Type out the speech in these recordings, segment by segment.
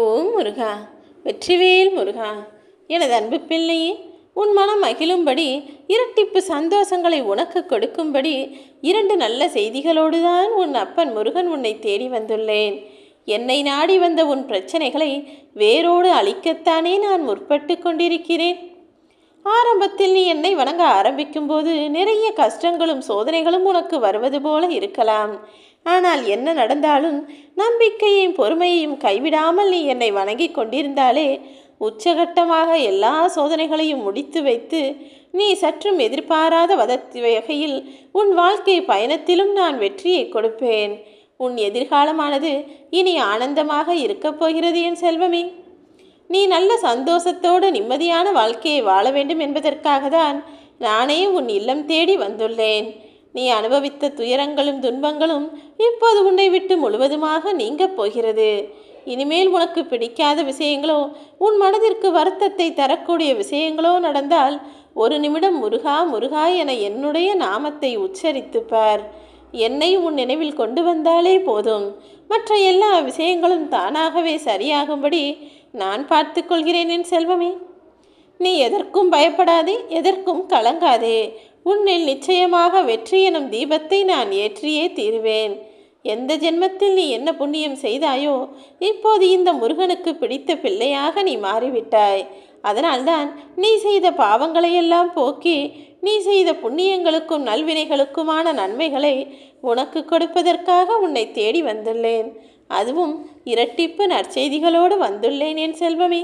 ஓ முருகா வெற்றிவேல் முருகா எனது அன்பு பிள்ளையே உன் மனம் மகிழும்படி இரட்டிப்பு சந்தோஷங்களை உனக்கு கொடுக்கும்படி இரண்டு நல்ல செய்திகளோடு தான் உன் அப்பன் முருகன் உன்னை தேடி வந்துள்ளேன். என்னை நாடி வந்த உன் பிரச்சனைகளை வேரோடு அழிக்கத்தானே நான் முற்பட்டு கொண்டிருக்கிறேன். ஆரம்பத்தில் நீ என்னை வணங்க ஆரம்பிக்கும்போது நிறைய கஷ்டங்களும் சோதனைகளும் உனக்கு வருவது போல இருக்கலாம். ஆனால் என்ன நடந்தாலும் நம்பிக்கையையும் பொறுமையையும் கைவிடாமல் நீ என்னை வணங்கி கொண்டிருந்தாலே உச்சகட்டமாக எல்லா சோதனைகளையும் முடித்து வைத்து நீ சற்றும் எதிர்பாராத வதத்தி வகையில் உன் வாழ்க்கை பயணத்திலும் நான் வெற்றியை கொடுப்பேன். உன் எதிர்காலமானது இனி ஆனந்தமாக இருக்கப் போகிறது என் செல்வமே. நீ நல்ல சந்தோஷத்தோடு நிம்மதியான வாழ்க்கையை வாழ வேண்டும் என்பதற்காக தான் நானே உன் இல்லம் தேடி வந்துள்ளேன். நீ அனுபவித்த துயரங்களும் துன்பங்களும் இப்போது உன்னை விட்டு முழுவதுமாக நீங்கப் போகிறது. இனிமேல் உனக்கு பிடிக்காத விஷயங்களோ உன் மனதிற்கு வருத்தத்தை தரக்கூடிய விஷயங்களோ நடந்தால் ஒரு நிமிடம் முருகா முருகா என என்னுடைய நாமத்தை உச்சரித்துப்பார். என்னை உன் நினைவில் கொண்டு வந்தாலே போதும். மற்ற எல்லா விஷயங்களும் தானாகவே சரியாகும்படி நான் பார்த்து கொள்கிறேன் என் செல்வமே. நீ எதற்கும் பயப்படாதே எதற்கும் கலங்காதே. உன்னில் நிச்சயமாக வெற்றி எனும் தீபத்தை நான் ஏற்றியே தீருவேன். எந்த ஜென்மத்தில் நீ என்ன புண்ணியம் செய்தாயோ இப்போது இந்த முருகனுக்கு பிடித்த பிள்ளையாக நீ மாறிவிட்டாய். அதனால்தான் நீ செய்த பாவங்களையெல்லாம் போக்கி நீ செய்த புண்ணியங்களுக்கும் நல்வினைகளுக்குமான நன்மைகளை உனக்கு கொடுப்பதற்காக உன்னை தேடி வந்துள்ளேன். அதுவும் இரட்டிப்பு நற்செய்திகளோடு வந்துள்ளேன் என் செல்வமே.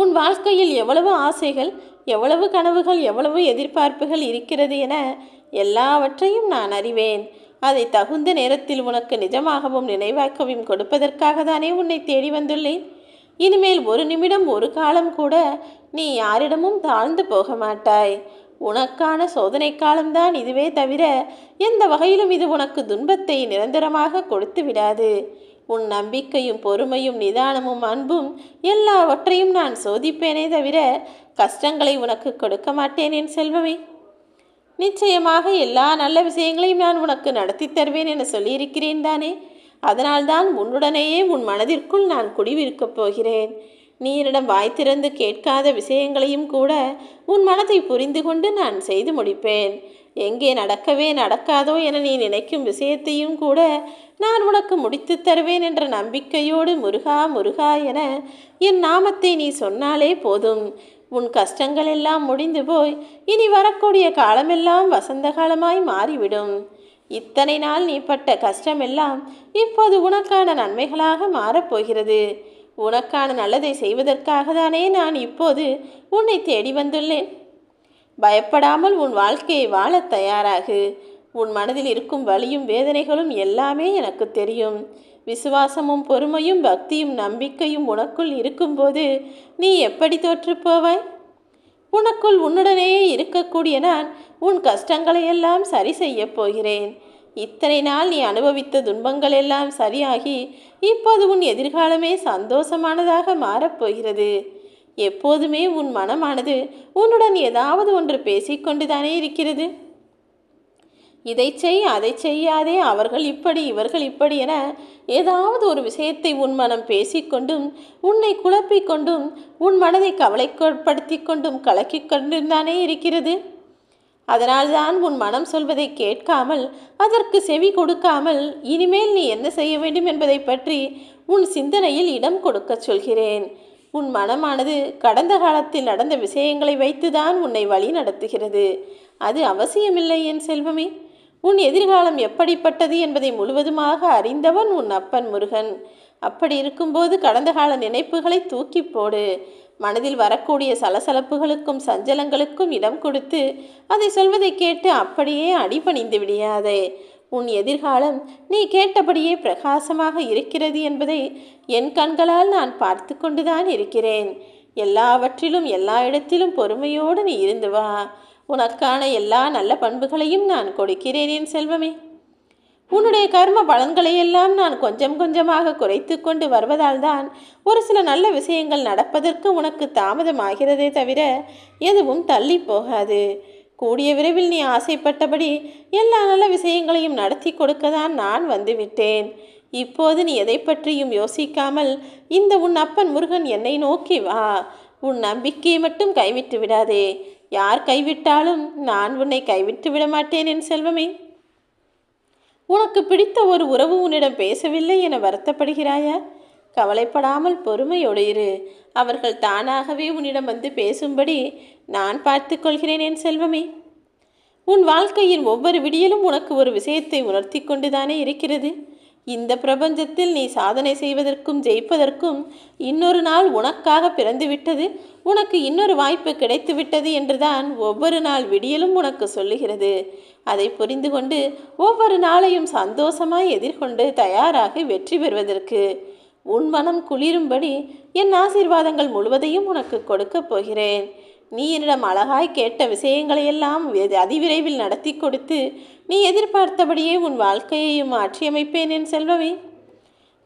உன் வாழ்க்கையில் எவ்வளவு ஆசைகள் எவ்வளவு கனவுகள் எவ்வளவு எதிர்பார்ப்புகள் இருக்கிறது என எல்லாவற்றையும் நான் அறிவேன். அதை தகுந்த நேரத்தில் உனக்கு நிஜமாகவும் நினைவாக்கவும் கொடுப்பதற்காக தானே உன்னை தேடி வந்துள்ளேன். இனிமேல் ஒரு நிமிடம் ஒரு காலம் கூட நீ யாரிடமும் தாழ்ந்து போக மாட்டாய். உனக்கான சோதனை காலம்தான் இதுவே தவிர எந்த வகையிலும் இது உனக்கு துன்பத்தை நிரந்தரமாக கொடுத்து விடாது. உன் நம்பிக்கையும் பொறுமையும் நிதானமும் அன்பும் எல்லாவற்றையும் நான் சோதிப்பேனே தவிர கஷ்டங்களை உனக்கு கொடுக்க மாட்டேன் என் செல்வமே. நிச்சயமாக எல்லா நல்ல விஷயங்களையும் நான் உனக்கு நடத்தி தருவேன் என சொல்லியிருக்கிறேன் தானே. அதனால்தான் உன்னுடனேயே உன் மனதிற்குள் நான் குடிவிருக்கப் போகிறேன். நீ என்னிடம் வாய் திறந்து கேட்காத விஷயங்களையும் கூட உன் மனதை புரிந்து கொண்டு நான் செய்து முடிப்பேன். எங்கே நடக்கவே நடக்காதோ என நீ நினைக்கும் விஷயத்தையும் கூட நான் உனக்கு முடித்து தருவேன் என்ற நம்பிக்கையோடு முருகா முருகா என என் நாமத்தை நீ சொன்னாலே போதும். உன் கஷ்டங்கள் எல்லாம் முடிந்து போய் இனி வரக்கூடிய காலமெல்லாம் வசந்த காலமாய் மாறிவிடும். இத்தனை நாள் நீ பட்ட கஷ்டமெல்லாம் இப்போது உனக்கான நன்மைகளாக மாறப்போகிறது. உனக்கான நல்லதை செய்வதற்காக தானே நான் இப்போது உன்னை தேடி வந்துள்ளேன். பயப்படாமல் உன் வாழ்க்கையை வாழத் தயாராகு. உன் மனதில் இருக்கும் வலியும் வேதனைகளும் எல்லாமே எனக்கு தெரியும். விசுவாசமும் பொறுமையும் பக்தியும் நம்பிக்கையும் உனக்குள் இருக்கும்போது நீ எப்படி தோற்றுப்போவாய் உனக்குள் உன்னுடனேயே இருக்கக்கூடிய நான் உன் கஷ்டங்களையெல்லாம் சரி செய்யப் போகிறேன். இத்தனை நாள் நீ அனுபவித்த துன்பங்கள் எல்லாம் சரியாகி இப்போது உன் எதிர்காலமே சந்தோஷமானதாக மாறப்போகிறது எப்போதுமே உன் மனமானது உன்னுடன் ஏதாவது ஒன்று பேசிக்கொண்டுதானே இருக்கிறது. இதை செய் அதை செய்யாதே அவர்கள் இப்படி இவர்கள் இப்படி என ஏதாவது ஒரு விஷயத்தை உன் மனம் பேசிக்கொண்டும் உன்னை குழப்பிக்கொண்டும் உன் மனதை கவலைப்படுத்தி கொண்டும் கலக்கிக் கொண்டுதானே இருக்கிறது. அதனால்தான் உன் மனம் சொல்வதை கேட்காமல் அதற்கு செவி கொடுக்காமல் இனிமேல் நீ என்ன செய்ய வேண்டும் என்பதை பற்றி உன் சிந்தனையில் இடம் கொடுக்கச் சொல்கிறேன். உன் மனமானது கடந்த காலத்தில் நடந்த விஷயங்களை வைத்துதான் உன்னை வழி நடத்துகிறது. அது அவசியமில்லை என் செல்வமே. உன் எதிர்காலம் எப்படிப்பட்டது என்பதை முழுவதுமாக அறிந்தவன் உன் அப்பன் முருகன். அப்படி இருக்கும்போது கடந்த கால நினைப்புகளை தூக்கி போடு. மனதில் வரக்கூடிய சலசலப்புகளுக்கும் சஞ்சலங்களுக்கும் இடம் கொடுத்து அதை சொல்வதை கேட்டு அப்படியே அடிபணிந்து விடியாதே. உன் எதிர்காலம் நீ கேட்டபடியே பிரகாசமாக இருக்கிறது என்பதை என் கண்களால் நான் பார்த்து கொண்டுதான் இருக்கிறேன். எல்லாவற்றிலும் எல்லா இடத்திலும் பொறுமையோடு நீ இருந்து வா. உனக்கான எல்லா நல்ல பண்புகளையும் நான் கொடுக்கிறேன் என் செல்வமே. உன்னுடைய கர்ம பலன்களையெல்லாம் நான் கொஞ்சம் கொஞ்சமாக குறைத்து கொண்டு வருவதால் தான் ஒரு சில நல்ல விஷயங்கள் நடப்பதற்கு உனக்கு தாமதமாகிறதே தவிர எதுவும் தள்ளி போகாது. கூடிய விரைவில் நீ ஆசைப்பட்டபடி எல்லா நல்ல விஷயங்களையும் நடத்தி கொடுக்க தான் நான் வந்துவிட்டேன். இப்போது நீ எதை பற்றியும் யோசிக்காமல் இந்த உன் அப்பன் முருகன் என்னை நோக்கி வா. உன் நம்பிக்கையை மட்டும் கைவிட்டு விடாதே. யார் கைவிட்டாலும் நான் உன்னை கைவிட்டு விட மாட்டேன் என் செல்வமே. உனக்கு பிடித்த ஒரு உறவு உன்னிடம் பேசவில்லை என வருத்தப்படுகிறாயா? கவலைப்படாமல் பொறுமையோடு இரு. அவர்கள் தானாகவே உன்னிடம் வந்து பேசும்படி நான் பார்த்து கொள்கிறேன் என் செல்வமே. உன் வாழ்க்கையின் ஒவ்வொரு விடியலும் உனக்கு ஒரு விஷயத்தை உணர்த்தி கொண்டுதானே இருக்கிறது. இந்த பிரபஞ்சத்தில் நீ சாதனை செய்வதற்கும் ஜெயிப்பதற்கும் இன்னொரு நாள் உனக்காக பிறந்துவிட்டது உனக்கு இன்னொரு வாய்ப்பு கிடைத்துவிட்டது என்றுதான் ஒவ்வொரு நாள் விடியலும் உனக்கு சொல்லுகிறது. அதை புரிந்து கொண்டு ஒவ்வொரு நாளையும் சந்தோஷமாய் எதிர்கொண்டு தயாராக வெற்றி பெறுவதற்கு உன் மனம் குளிரும்படி என் ஆசீர்வாதங்கள் முழுவதையும் உனக்கு கொடுக்கப் போகிறேன். நீ என்னிடம் அழகாய் கேட்ட விஷயங்களையெல்லாம் அதிவிரைவில் நடத்தி கொடுத்து நீ எதிர்பார்த்தபடியே உன் வாழ்க்கையையும் மாற்றியமைப்பேன் என் செல்வமே.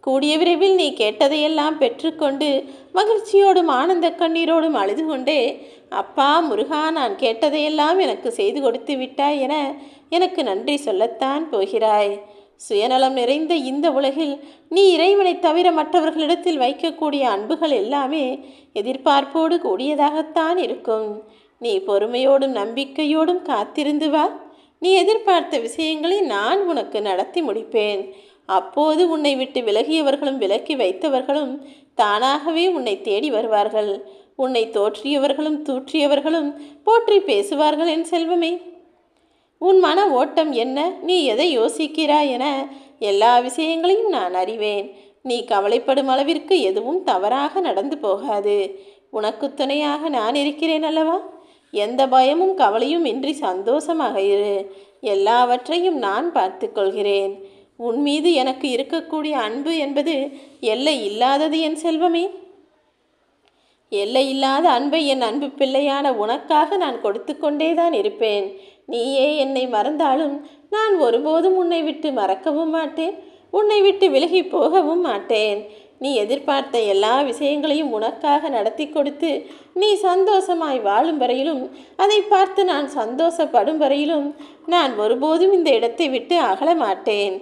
கூடிய விரைவில் நீ கேட்டதையெல்லாம் பெற்றுக்கொண்டு மகிழ்ச்சியோடும் ஆனந்த கண்ணீரோடும் அழுது கொண்டே அப்பா முருகா நான் கேட்டதையெல்லாம் எனக்கு செய்து கொடுத்து விட்டாய் என எனக்கு நன்றி சொல்லத்தான் போகிறாய். சுயநலம் நிறைந்த இந்த உலகில் நீ இறைவனை தவிர மற்றவர்களிடத்தில் வைக்கக்கூடிய அன்புகள் எல்லாமே எதிர்பார்ப்போடு கூடியதாகத்தான் இருக்கும். நீ பொறுமையோடும் நம்பிக்கையோடும் காத்திருந்து வா. நீ எதிர்பார்த்த விஷயங்களை நான் உனக்கு நடத்தி முடிப்பேன். அப்போது உன்னை விட்டு விலகியவர்களும் விலக்கி வைத்தவர்களும் தானாகவே உன்னை தேடி வருவார்கள். உன்னை தோற்றியவர்களும் தூற்றியவர்களும் போற்றி பேசுவார்கள் என் செல்வமே. உன் மன ஓட்டம் என்ன? நீ எதை யோசிக்கிறாய் என எல்லா விஷயங்களையும் நான் அறிவேன். நீ கவலைப்படும் அளவிற்கு எதுவும் தவறாக நடந்து போகாது. உனக்கு துணையாக நான் இருக்கிறேன் அல்லவா? எந்த பயமும் கவலையும் இன்றி சந்தோஷமாக இரு. எல்லாவற்றையும் நான் பார்த்துக்கொள்கிறேன் உன் மீது எனக்கு இருக்கக்கூடிய அன்பு என்பது எல்லை இல்லாதது என் செல்வமே. எல்லையில்லாத அன்பை என் அன்பு பிள்ளையான உனக்காக நான் கொடுத்து கொண்டேதான் இருப்பேன். நீயே என்னை மறந்தாலும் நான் ஒருபோதும் உன்னை விட்டு மறக்கவும் மாட்டேன். உன்னை விட்டு விலகி போகவும் மாட்டேன். நீ எதிர்பார்த்த எல்லா விஷயங்களையும் உனக்காக நடத்தி கொடுத்து நீ சந்தோஷமாய் வாழும் வரையிலும் அதை பார்த்து நான் சந்தோஷப்படும் வரையிலும் நான் ஒருபோதும் இந்த இடத்தை விட்டு அகல மாட்டேன்.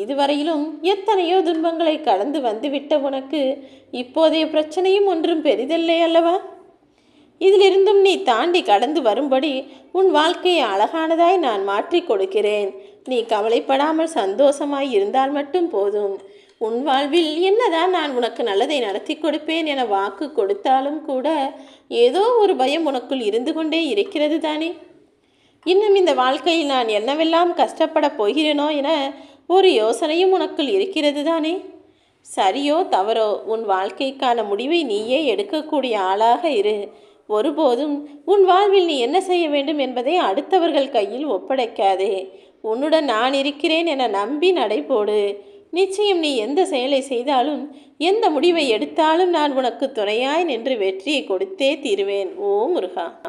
இதுவரையிலும் எத்தனையோ துன்பங்களை கடந்து வந்துவிட்ட உனக்கு இப்போதைய பிரச்சனையும் ஒன்றும் பெரிதில்லை அல்லவா? இதிலிருந்தும் நீ தாண்டி கடந்து வரும்படி உன் வாழ்க்கையை அழகானதாய் நான் மாற்றி கொடுக்கிறேன். நீ கவலைப்படாமல் சந்தோஷமாய் இருந்தால் மட்டும் போதும். உன் வாழ்வில் என்னதான் நான் உனக்கு நல்லதை நடத்தி கொடுப்பேன் என வாக்கு கொடுத்தாலும் கூட ஏதோ ஒரு பயம் உனக்குள் இருந்து கொண்டே இருக்கிறது தானே? இன்னும் இந்த வாழ்க்கையில் நான் என்னவெல்லாம் கஷ்டப்பட போகிறேனோ என ஒரு யோசனையும் உனக்குள் இருக்கிறது தானே சரியோ தவறோ உன் வாழ்க்கைக்கான முடிவை நீயே எடுக்கக்கூடிய ஆளாக இரு. ஒருபோதும் உன் வாழ்வில் நீ என்ன செய்ய வேண்டும் என்பதை அடுத்தவர்கள் கையில் ஒப்படைக்காதே. உன்னுடன் நான் இருக்கிறேன் என நம்பி நடைபோடு நிச்சயம் நீ எந்த செயலை செய்தாலும் எந்த முடிவை எடுத்தாலும் நான் உனக்கு துணையாய் நின்று வெற்றியை கொடுத்தே தீருவேன். ஓ முருகா.